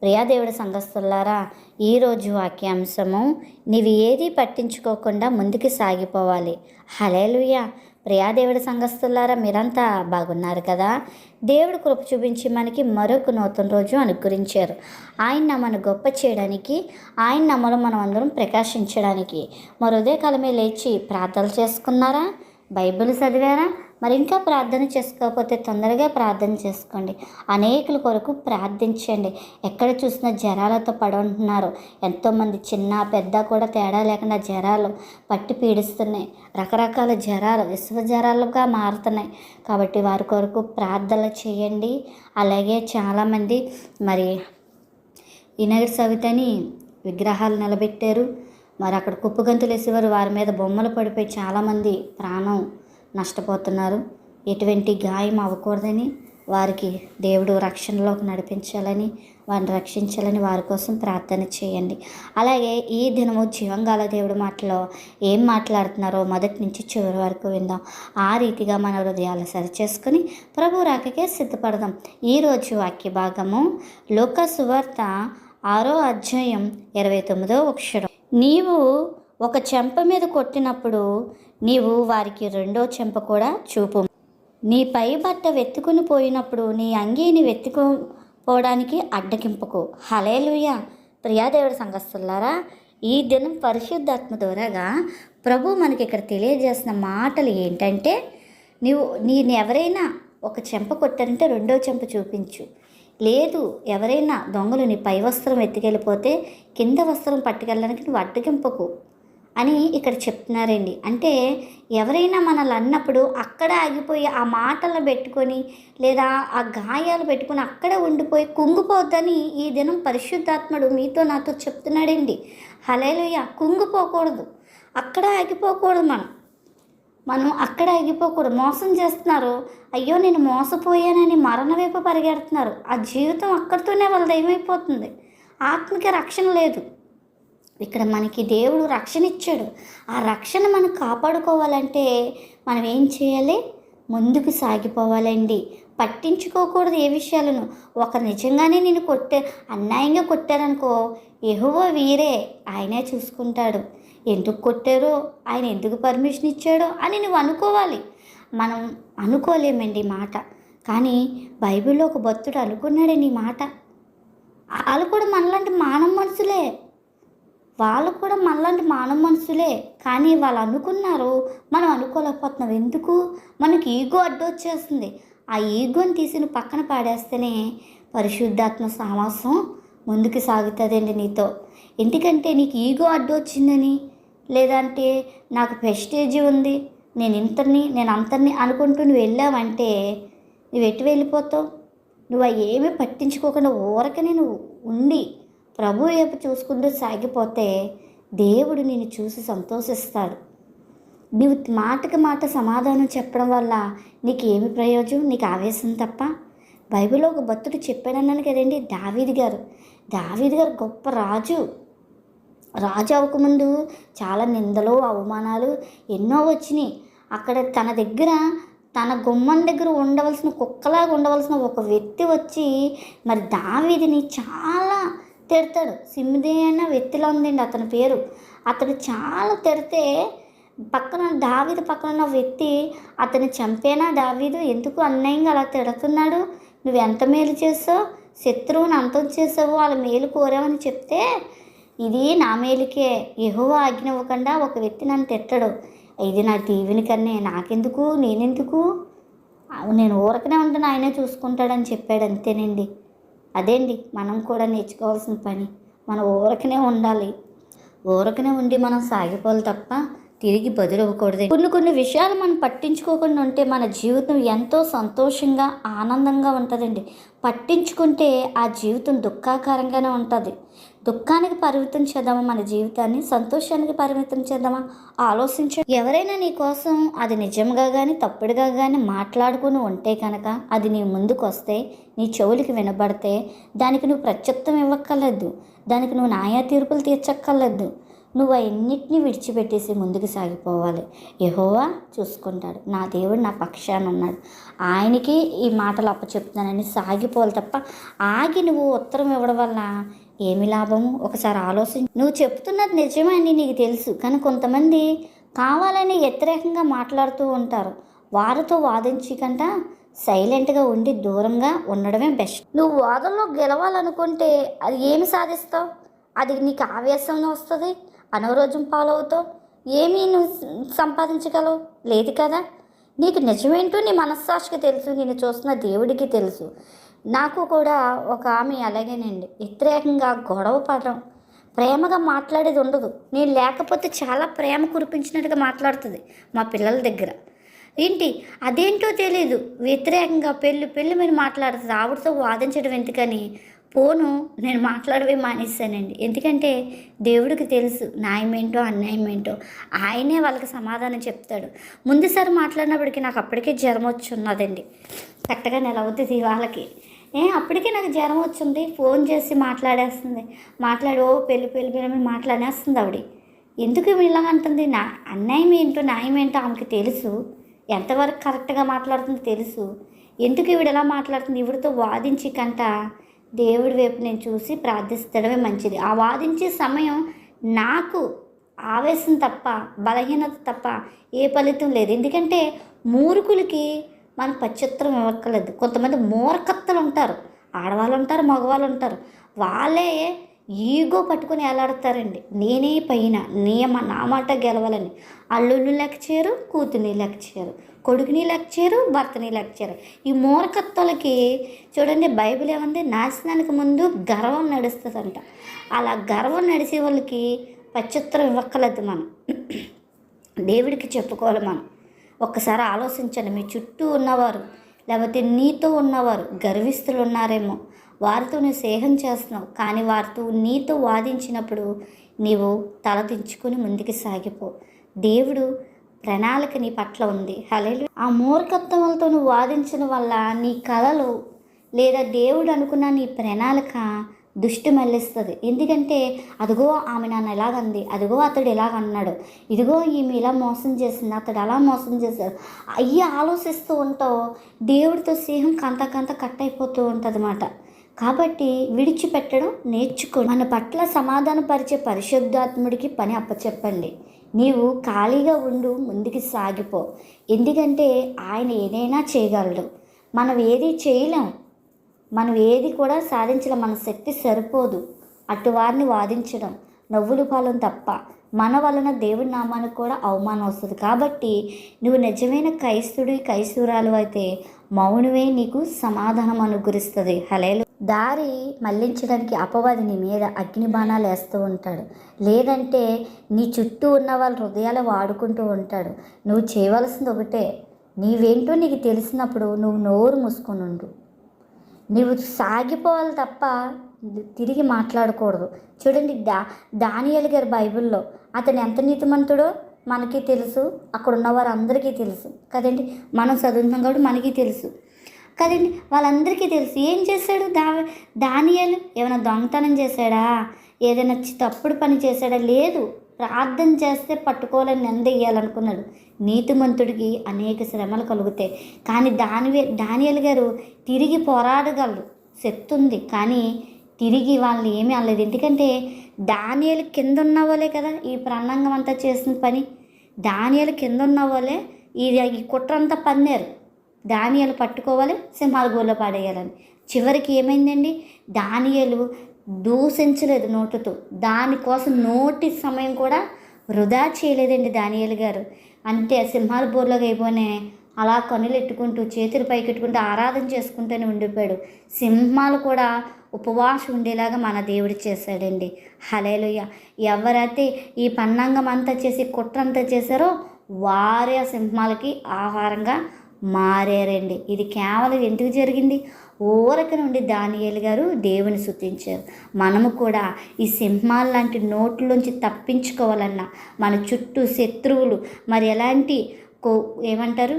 ప్రియాదేవుడి సంఘస్థులారా ఈరోజు వాక్యాంశము నీవి ఏది పట్టించుకోకుండా ముందుకు సాగిపోవాలి. హలేలుయ ప్రియాదేవుడి సంఘస్థులారా మీరంతా బాగున్నారు కదా? దేవుడు కృప చూపించి మనకి మరొక నూతన రోజు అనుగ్రహించారు. ఆయన నమ్మను గొప్ప చేయడానికి ఆయన నమ్మలు మనం అందరం ప్రకాశించడానికి. మరోదే కలమే లేచి ప్రార్థనలు చేసుకున్నారా? బైబిల్ చదివారా? మరి ఇంకా ప్రార్థన చేసుకోకపోతే తొందరగా ప్రార్థన చేసుకోండి. అనేకుల కొరకు ప్రార్థించండి. ఎక్కడ చూసినా జ్వరాలతో పడుంటున్నారు. ఎంతోమంది చిన్న పెద్ద కూడా తేడా లేకుండా జ్వరాలు పట్టి పీడిస్తున్నాయి. రకరకాల జ్వరాలు విశ్వ జ్వరాలుగా మారుతున్నాయి. కాబట్టి వారి కొరకు ప్రార్థనలు చేయండి. అలాగే చాలామంది మరి వినాయక సవితని విగ్రహాలు నిలబెట్టారు. మరి అక్కడ కుప్పగంతులు వేసేవారు. వారి మీద బొమ్మలు పడిపోయి చాలామంది ప్రాణం నష్టపోతున్నారు. ఎటువంటి గాయం అవ్వకూడదని వారికి దేవుడు రక్షణలోకి నడిపించాలని వారిని రక్షించాలని వారి కోసం ప్రార్థన చేయండి. అలాగే ఈ దినము జీవంగాల దేవుడి మాటలో ఏం మాట్లాడుతున్నారో మొదటి నుంచి చివరి వరకు విందాం. ఆ రీతిగా మన హృదయాలు సరిచేసుకుని ప్రభు రాకకే సిద్ధపడదాం. ఈరోజు వాక్య భాగము లోక సువార్త ఆరో అధ్యాయం ఇరవై తొమ్మిదో అక్షరం. నీవు ఒక చెంప మీద కొట్టినప్పుడు నీవు వారికి రెండో చెంప కూడా చూపు. నీ పై బట్ట వెతుకుని పోయినప్పుడు నీ అంగీని వెతుకుపోవడానికి అడ్డకింపకు హలేలుయ ప్రియాదేవుడి సంఘస్తులారా ఈ దినం పరిశుద్ధాత్మ ద్వారాగా ప్రభు మనకి ఇక్కడ తెలియజేసిన మాటలు ఏంటంటే నీవు నేను ఎవరైనా ఒక చెంప కొట్టారంటే రెండో చెంప చూపించు. లేదు ఎవరైనా దొంగలు నీ పై వస్త్రం ఎత్తుకెళ్ళిపోతే కింద వస్త్రం పట్టుకెళ్ళడానికి నువ్వు అడ్డగింపకు. అని ఇక్కడ చెప్తున్నారండి. అంటే ఎవరైనా మనల్ని అన్నప్పుడు అక్కడ ఆగిపోయి ఆ మాటలను పెట్టుకొని లేదా ఆ గాయాలు పెట్టుకొని అక్కడే ఉండిపోయి కుంగిపోద్దని ఈ దినం పరిశుద్ధాత్ముడు మీతో నాతో చెప్తున్నాడండి. హలేలుయ్య కుంగిపోకూడదు. అక్కడ ఆగిపోకూడదు మనం. మనం అక్కడ ఆగిపోకూడదు. మోసం చేస్తున్నారు. అయ్యో నేను మోసపోయానని మరణ వైపు పరిగెడుతున్నారు. ఆ జీవితం అక్కడితోనే వాళ్ళది ఏమైపోతుంది? ఆత్మిక రక్షణ లేదు. ఇక్కడ మనకి దేవుడు రక్షణ ఇచ్చాడు. ఆ రక్షణ మనం కాపాడుకోవాలంటే మనం ఏం చేయాలి? ముందుకు సాగిపోవాలండి. పట్టించుకోకూడదు ఏ విషయాలను. ఒక నిజంగానే నేను కొట్టే అన్యాయంగా కొట్టారనుకో ఎహువో వీరే ఆయనే చూసుకుంటాడు. ఎందుకు కొట్టారో ఆయన ఎందుకు పర్మిషన్ ఇచ్చాడో అని నువ్వు అనుకోవాలి. మనం అనుకోలేమండి ఈ మాట. కానీ బైబిల్లో ఒక భక్తుడు అనుకున్నాడండి మాట. వాళ్ళు కూడా మనలాంటి మానవ మనుషులే వాళ్ళు కూడా మనలాంటి మానవ మనుషులే. కానీ వాళ్ళు అనుకున్నారు మనం అనుకోలేకపోతున్నాం. ఎందుకు? మనకి ఈగో అడ్డొచ్చేస్తుంది. ఆ ఈగోని తీసి నువ్వు పక్కన పాడేస్తేనే పరిశుద్ధాత్మ సామాసం ముందుకు సాగుతుందండి నీతో. ఎందుకంటే నీకు ఈగో అడ్డొచ్చిందని? లేదంటే నాకు ప్రెస్టేజ్ ఉంది నేను ఇంతని నేను అంతని అనుకుంటూ నువ్వు వెళ్ళావంటే నువ్వు ఎటు వెళ్ళిపోతావు? నువ్వు అవి ఏమీ పట్టించుకోకుండా ఊరకనే నువ్వు ఉండి ప్రభు వైపు చూసుకుంటూ సాగిపోతే దేవుడు నిన్ను చూసి సంతోషిస్తాడు. నువ్వు మాటకి మాట సమాధానం చెప్పడం వల్ల నీకు ఏమి ప్రయోజనం? నీకు ఆవేశం తప్ప? బైబిల్లో ఒక భక్తుడు చెప్పాడన్నాను కదండి దావీది గారు. దావీది గారు గొప్ప రాజు. రాజు అవ్వకముందు చాలా నిందలు అవమానాలు ఎన్నో వచ్చినాయి. అక్కడ తన దగ్గర తన గుమ్మం దగ్గర ఉండవలసిన కుక్కలాగా ఉండవలసిన ఒక వ్యక్తి వచ్చి మరి దావీదిని చాలా తిడతాడు. సిమ్మిదే అన్న వ్యక్తిలో ఉందండి అతని పేరు. అతడు చాలా తిడితే పక్కన దావీదు పక్కన ఉన్న వ్యక్తి అతన్ని చంపేనా దావీదు? ఎందుకు అన్యాయంగా అలా తిడుతున్నాడు? నువ్వు ఎంత మేలు చేసావు శత్రువుని అంతం చేసావు వాళ్ళ మేలు కోరావని చెప్తే ఇది నా మేలుకే. ఎహో ఆజ్ఞ ఇవ్వకుండా ఒక వ్యక్తి నన్ను తిట్టడు. ఇది నా దీవెని కన్నే. నాకెందుకు? నేనెందుకు? నేను ఊరకనే ఉంటాను. ఆయనే చూసుకుంటాడని చెప్పాడు. అంతేనండి. అదేండి మనం కూడా నేర్చుకోవాల్సిన పని. మనం ఊరకనే ఉండాలి. ఊరకనే ఉండి మనం సాగిపోవాలి తప్ప తిరిగి బదులవ్వకూడదు. కొన్ని కొన్ని విషయాలు మనం పట్టించుకోకుండా ఉంటే మన జీవితం ఎంతో సంతోషంగా ఆనందంగా ఉంటుందండి. పట్టించుకుంటే ఆ జీవితం దుఃఖాకరంగానే ఉంటుంది. దుఃఖానికి పరిమితం చేద్దామా? మన జీవితాన్ని సంతోషానికి పరిమితం చేద్దామా? ఆలోచించ. ఎవరైనా నీ కోసం అది నిజంగా కానీ తప్పుడుగా కానీ మాట్లాడుకుని ఉంటే కనుక అది నీ ముందుకు వస్తే నీ చెవులకి వినబడితే దానికి నువ్వు ప్రత్యుత్తం ఇవ్వక్కర్లేదు. దానికి నువ్వు న్యాయ తీర్పులు తీర్చక్కర్లేదు. నువ్వు అన్నిటినీ విడిచిపెట్టేసి ముందుకు సాగిపోవాలి. యహోవా చూసుకుంటాడు. నా దేవుడు నా పక్షాన్ని అన్నాడు ఆయనకి ఈ మాటలు అప్పచెప్తున్నానని సాగిపోవాలి తప్ప ఆగి నువ్వు ఉత్తరం ఇవ్వడం వల్ల ఏమి లాభము ఒకసారి ఆలోచించి నువ్వు చెప్తున్నది నిజమే అని నీకు తెలుసు. కానీ కొంతమంది కావాలని వ్యతిరేకంగా మాట్లాడుతూ ఉంటారు. వారితో వాదించి కంట సైలెంట్గా ఉండి దూరంగా ఉండడమే బెస్ట్. నువ్వు వాదనలో గెలవాలనుకుంటే అది ఏమి సాధిస్తావు? అది నీకు ఆవేశంలో వస్తుంది? అనారోగ్యం పాలవుతావు? ఏమీ నువ్వు సంపాదించగలవు? లేదు కదా? నీకు నిజమేంటో నీ మనస్సాక్షికి తెలుసు. నేను చూస్తున్న దేవుడికి తెలుసు. నాకు కూడా ఒక ఆమె అలాగేనండి. వ్యతిరేకంగా గొడవ పడడం ప్రేమగా మాట్లాడేది ఉండదు. నేను లేకపోతే చాలా ప్రేమ కురిపించినట్టుగా మాట్లాడుతుంది మా పిల్లల దగ్గర. ఏంటి? అదేంటో తెలియదు వ్యతిరేకంగా పెళ్ళి పెళ్ళి మీద మాట్లాడుతుంది. ఆవిడతో వాదించడం ఎందుకని? పోను నేను మాట్లాడవే మానేశానండి. ఎందుకంటే దేవుడికి తెలుసు న్యాయమేంటో అన్యాయమేంటో. ఆయనే వాళ్ళకి సమాధానం చెప్తాడు. ముందుసారి మాట్లాడినప్పటికీ నాకు అప్పటికే జ్వరం వచ్చి ఉన్నదండి. కరెక్ట్గా నెల అవుతుంది వాళ్ళకి ఏ అప్పటికే నాకు జ్వరం వచ్చింది. ఫోన్ చేసి మాట్లాడేస్తుంది. మాట్లాడి ఓ పెళ్ళి పెళ్ళి పెళ్ళి మాట్లాడేస్తుంది ఆవిడ. ఎందుకు ఇలా అంటుంది? నా అన్యాయం ఏంటో న్యాయం ఏంటో ఆమెకి తెలుసు. ఎంతవరకు కరెక్ట్గా మాట్లాడుతుందో తెలుసు. ఎందుకు ఈవిడ ఎలా మాట్లాడుతుంది? ఈవిడతో వాదించి కంట దేవుడి వైపు నేను చూసి ప్రార్థిస్తడమే మంచిది. ఆ వాదించే సమయం నాకు ఆవేశం తప్ప బలహీనత తప్ప ఏ ఫలితం లేదు. ఎందుకంటే మూర్ఖులకి మన పశ్చిత్రం ఇవ్వక్కర్లేదు. కొంతమంది మూర్ఖత్తలు ఉంటారు. ఆడవాళ్ళు ఉంటారు మగవాళ్ళు ఉంటారు. వాళ్ళే ఈగో పట్టుకొని ఎలాడతారండి నేనే పైన నియమ నా మాట గెలవాలని. అల్లుళ్ళు లెక్క చేయరు కూతుర్ని లెక్క చేయరు కొడుకుని లెక్క చేయరు భర్తని లెక్క చేయరు ఈ మూర్ఖత్వాలకి చూడండి బైబిల్ ఏమంది? నాశనానికి ముందు గర్వం నడుస్తుందంట. అలా గర్వం నడిచే వాళ్ళకి పశ్చిత్రం ఇవ్వక్కర్లేదు మనం. దేవుడికి చెప్పుకోవాలి మనం. ఒక్కసారి ఆలోచించండి. మీ చుట్టూ ఉన్నవారు లేకపోతే నీతో ఉన్నవారు గర్విస్తులు ఉన్నారేమో వారితో నువ్వు స్నేహం చేస్తున్నావు. కానీ వారితో నీతో వాదించినప్పుడు నీవు తల దించుకుని ముందుకు సాగిపో. దేవుడు ప్రణాళిక నీ పట్ల ఉంది. హలేలు ఆ మూర్ఖత్వములతో నువ్వు వాదించడం వల్ల నీ కళలు లేదా దేవుడు అనుకున్న నీ ప్రణాళిక దుష్టి మళ్ళిస్తుంది ఎందుకంటే అదిగో ఆమె నన్ను ఎలాగంది? అదిగో అతడు ఎలాగన్నాడు? ఇదిగో ఈమె ఇలా మోసం చేసింది అతడు అలా మోసం చేశాడు. అయ్యి ఆలోచిస్తూ ఉంటావు దేవుడితో స్నేహం కంత కంత కట్ అయిపోతూ ఉంటుంది అన్నమాట కాబట్టి విడిచిపెట్టడం నేర్చుకో మన పట్ల సమాధానపరిచే పరిశుద్ధాత్ముడికి పని అప్పచెప్పండి. నీవు ఖాళీగా ఉండు ముందుకు సాగిపో. ఎందుకంటే ఆయన ఏదైనా చేయగలడు. మనం ఏది చేయలేం. మనం ఏది కూడా సాధించలేం మన శక్తి సరిపోదు. అటు వారిని వాదించడం నవ్వులు పాలం తప్ప మన వలన దేవుడి నామానికి కూడా అవమానం వస్తుంది. కాబట్టి నువ్వు నిజమైన క్రైస్తుడి క్రైస్తవురాలు అయితే మౌనమే నీకు సమాధానం అనుగ్రహిస్తుంది. హలేలు దారి మళ్ళించడానికి అపవాది నీ మీద అగ్ని బాణాలు వేస్తూ ఉంటాడు. లేదంటే నీ చుట్టూ ఉన్న వాళ్ళ హృదయాలు వాడుకుంటూ ఉంటాడు. నువ్వు చేయవలసింది ఒకటే. నీవేంటో నీకు తెలిసినప్పుడు నువ్వు నోరు మూసుకొని ఉండు. నీవు సాగిపోవాలి తప్ప తిరిగి మాట్లాడకూడదు. చూడండి దా దానియల్ గారి బైబిల్లో అతను ఎంత నీతిమంతుడో మనకి తెలుసు అక్కడ ఉన్న వారందరికీ తెలుసు. కదండి మనం చదువుతున్నాం కాబట్టి మనకి తెలుసు. కదండి వాళ్ళందరికీ తెలుసు. ఏం చేశాడు దా దానియలు? ఏమైనా దొంగతనం చేశాడా? ఏదైనా తప్పుడు పని చేశాడా? లేదు. ప్రార్థన చేస్తే పట్టుకోవాలని నిందయ్యాలనుకున్నాడు నీతిమంతుడికి అనేక శ్రమలు కలుగుతాయి. కానీ దాని డానియల్ గారు తిరిగి పోరాడగలరు. శక్తి ఉంది కానీ తిరిగి వాళ్ళని ఏమీ అనలేదు. ఎందుకంటే దానియలు కింద ఉన్న వాళ్ళే కదా ఈ ప్రణంగం అంతా చేసిన పని. దానియలు కింద ఉన్న వాళ్ళే ఈ ఈ కుట్రంతా పన్నారు. దానియాలు పట్టుకోవాలి సింహాల గోల్లో పడేయాలని. చివరికి ఏమైందండి? దానియలు దూషించలేదు నోటుతో దానికోసం నోటి సమయం కూడా వృధా చేయలేదండి దానియలు గారు. అంతే సింహాల బోర్లోకి అయిపోయినే అలా కనులు ఎట్టుకుంటూ చేతులు పైకెట్టుకుంటూ ఆరాధన చేసుకుంటూనే ఉండిపోయాడు. సింహాలు కూడా ఉపవాసం ఉండేలాగా మన దేవుడు చేశాడండి. హలేలుయ్య ఎవరైతే ఈ పన్నాంగం అంతా చేసి కుట్రంతా చేశారో వారే ఆ సింహాలకి ఆహారంగా మారారండి. ఇది కేవలం ఎందుకు జరిగింది? ఊరక నుండి దానియేలు గారు దేవుని శుతించారు మనము కూడా ఈ సింహాల లాంటి నోట్లోంచి తప్పించుకోవాలన్నా మన చుట్టూ శత్రువులు మరి ఎలాంటి కో ఏమంటారు?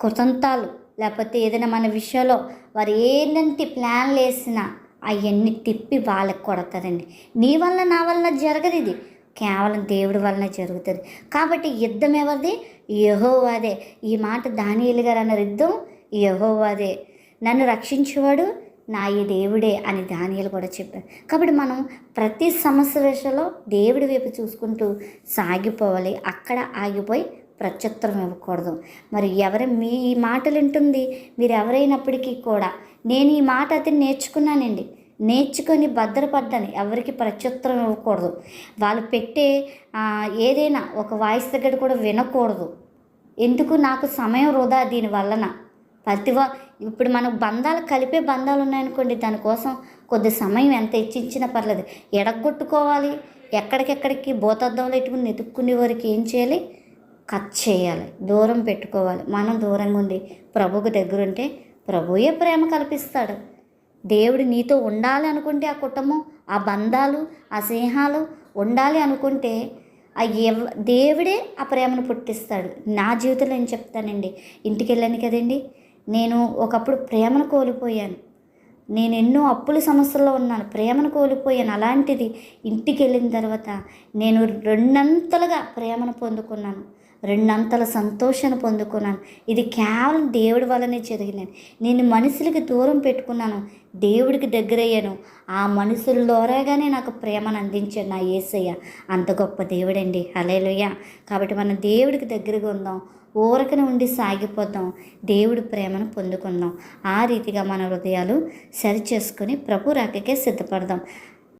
కుతంతాలు లేకపోతే ఏదైనా మన విషయంలో వారు ఏంటంటే ప్లాన్లు వేసినా అవన్నీ తిప్పి వాళ్ళకి కొడతారండి. నీ వల్ల నా వల్ల జరగదు ఇది. కేవలం దేవుడి వలన జరుగుతుంది. కాబట్టి యుద్ధం ఎవరిది? యహోవాదే. ఈ మాట దానియలు గారు అన్న యుద్ధం యహోవాదే. నన్ను రక్షించేవాడు నా ఈ దేవుడే అని దానియలు కూడా చెప్పారు. కాబట్టి మనం ప్రతి సమస్య విషయంలో దేవుడి వైపు చూసుకుంటూ సాగిపోవాలి. అక్కడ ఆగిపోయి ప్రత్యుత్తరం ఇవ్వకూడదు. మరి ఎవరు మీ ఈ మాటలు వింటుంది? మీరు ఎవరైనప్పటికీ కూడా నేను ఈ మాట అతను నేర్చుకున్నానండి. నేర్చుకొని భద్రపడ్డాను ఎవరికి ప్రత్యుత్తరం ఇవ్వకూడదు. వాళ్ళు పెట్టే ఏదైనా ఒక వాయిస్ దగ్గర కూడా వినకూడదు. ఎందుకు నాకు సమయం వృధా దీని వలన? ప్రతి ఇప్పుడు మనకు బంధాలు కలిపే బంధాలు ఉన్నాయనుకోండి దానికోసం కొద్ది సమయం ఎంత ఇచ్చించినా పర్లేదు. ఎడగొట్టుకోవాలి. ఎక్కడికెక్కడికి భూతద్దంలో ఎట్టుకుని నెతుక్కునే వరకు ఏం చేయాలి? కట్ చేయాలి. దూరం పెట్టుకోవాలి. మనం దూరంగా ఉండి ప్రభుకు దగ్గరుంటే ప్రభుయే ప్రేమ కల్పిస్తాడు. దేవుడు నీతో ఉండాలి అనుకుంటే ఆ కుటుంబం ఆ బంధాలు ఆ స్నేహాలు ఉండాలి అనుకుంటే ఆ ఎవ దేవుడే ఆ ప్రేమను పుట్టిస్తాడు. నా జీవితంలో నేను చెప్తానండి. ఇంటికి వెళ్ళాను కదండి. నేను ఒకప్పుడు ప్రేమను కోల్పోయాను. నేను ఎన్నో అప్పుల సమస్యల్లో ఉన్నాను. ప్రేమను కోల్పోయాను. అలాంటిది ఇంటికి వెళ్ళిన తర్వాత నేను రెండంతలుగా ప్రేమను పొందుకున్నాను. రెండంతల సంతోషాన్ని పొందుకున్నాను. ఇది కేవలం దేవుడి వల్లనే జరిగినాను నేను మనుషులకి దూరం పెట్టుకున్నాను. దేవుడికి దగ్గరయ్యాను. ఆ మనుషుల ద్వారాగానే నాకు ప్రేమను అందించాడు నా యేసయ్య అంత గొప్ప దేవుడండి. అలేలుయ్య కాబట్టి మనం దేవుడికి దగ్గరగా ఉందాం. ఊరకన ఉండి సాగిపోదాం. దేవుడి ప్రేమను పొందుకుందాం. ఆ రీతిగా మన హృదయాలు సరిచేసుకొని ప్రభు రాకకే సిద్ధపడదాం.